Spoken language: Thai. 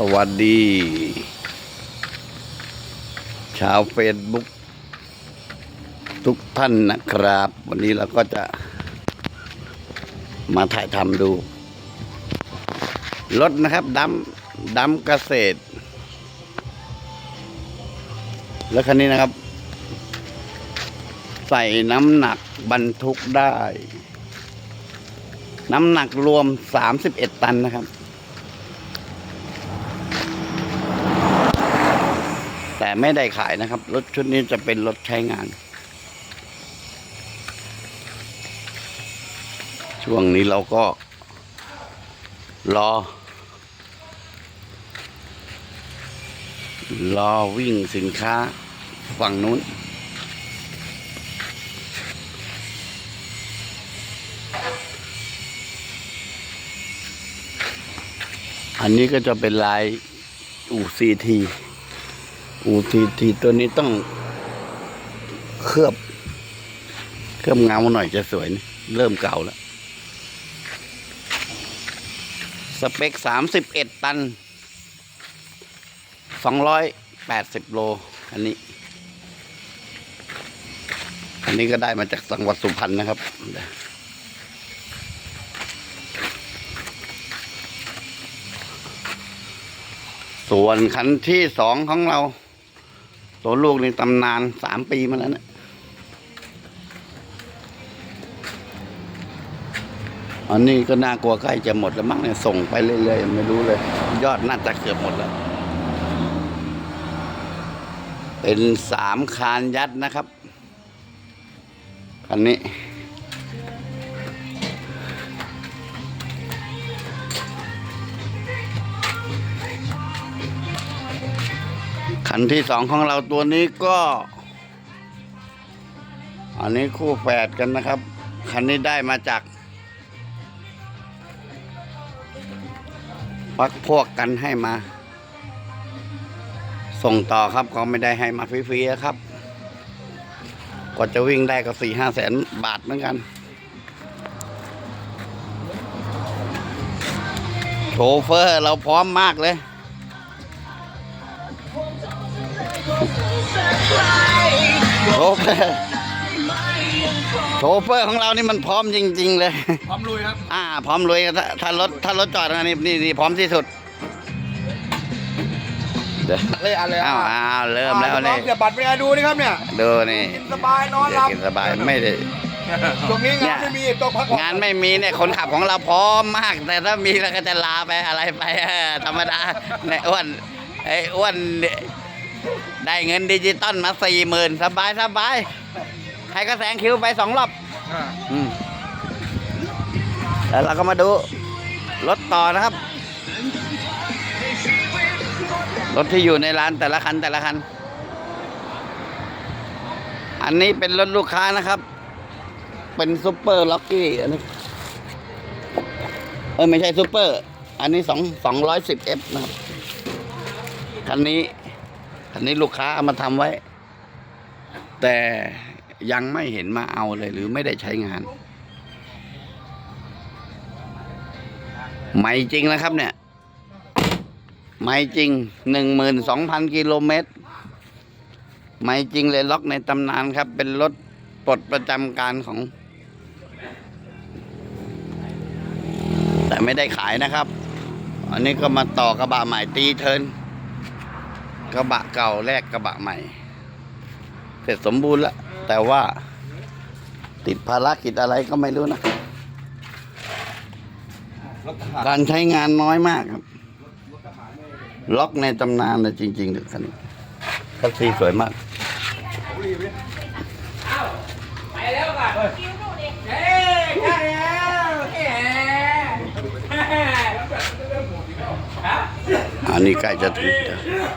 สวัสดี ชาวเฟซบุ๊กทุกท่านนะครับ วันนี้เราก็จะมาถ่ายทำดู รถนะครับดำดำเกษตร แล้วคันนี้นะครับ ใส่น้ำหนักบรรทุกได้ น้ำหนักรวม 31 ตันนะครับ แต่ ไม่ได้ขายนะครับ รถชุดนี้จะเป็นรถใช้งาน ช่วงนี้เราก็ รอ รอวิ่งสินค้าฝั่งนู้นอันนี้ก็จะเป็นลายอูซีที อูซีทีตัวนี้ต้องเคลือบ เคลือบเงาหน่อยจะสวยนะเริ่มเก่าแล้ว สเปคสามสิบเอ็ดตันสองร้อยแปดสิบโล อันนี้ อันนี้ก็ได้มาจากจังหวัดสุพรรณนะครับส่วนคันที่สองของเรา ตัวลูกในตำนานสามปีมาแล้วนะอันนี้ก็น่ากลัวใกล้จะหมดแล้วมั้งเนี่ยส่งไปเรื่อยๆไม่รู้เลย ยอดน่าจะเกือบหมดแล้ว เป็นสามคานยัดนะครับ คันนี้ คันที่สองของเราตัวนี้ก็ อันนี้คู่แฝดกันนะครับ คันนี้ได้มาจากพักพวกกันให้มา ส่งต่อครับก็ไม่ได้ให้มาฟรีๆครับกว่าจะวิ่งได้ก็สี่ห้าแสนบาทเหมือนกัน โชเฟอร์เราพร้อมมากเลย โชเฟอร์โชเฟอร์ของเรานี่มันพร้อมจริง ๆ เลย พร้อมลุยครับ อ่า พร้อมลุยถ้าถ้ารถถ้ารถจอดนะนี่นี่นี่พร้อมที่สุดเดี๋ยวเลยอะไรอ้าวอ้าวเริ่มแล้วนี่นี่เสียบัตรเป็นไงดูนี่ครับเนี่ยดูนี่กินสบายนอนหลับกินสบายไม่ได้ช่วงนี้เนี่งานยไม่มีต้องพักผ่อนงานไม่มีเนี่ยคนขับของเราพร้อมมาก แต่ถ้ามีเราก็จะลาไปอะไรไปเออธรรมดาในอ้วน ไอ้อ้วนเนี่ยได้เงินดิจิตอลมาสี่หมื่นสบายสบายใครก็แซงคิวไปสองรอบอ่าอืมแล้วเราก็มาดูรถต่อนะครับ รถที่อยู่ในร้านแต่ละคันแต่ละคัน อันนี้เป็นรถลูกค้านะครับ เป็นซูเปอร์ล็อกกี้อันนี้เออไม่ใช่ซูเปอร์ อันนี้สองสองร้อยสิบเอฟนะครับ คันนี้คันนี้ลูกค้าเอามาทำไว้ แต่ยังไม่เห็นมาเอาเลยหรือไม่ได้ใช้งาน ไม่จริงนะครับเนี่ย ไม่จริงหนึ่งหมื่นสองพันกิโลเมตร ไม่จริงเลยล็อกในตำนานครับ เป็นรถปลดประจำการของ แต่ไม่ได้ขายนะครับ อันนี้ก็มาต่อกระบะใหม่ตีเทิน กระบะเก่าแลกกระบะใหม่ เสร็จสมบูรณ์แล้ว แต่ว่าติดภารกิจอะไรก็ไม่รู้นะรถทหารการใช้งานน้อยมากครับ ล็อกในตำนานเลยจริงๆเด็กคันนี้คัสซีสวยมากไปแล้วก่อนคิวหนูดิเฮ้ยใช่แล้วแหมอันนี้ใกล้จะถึง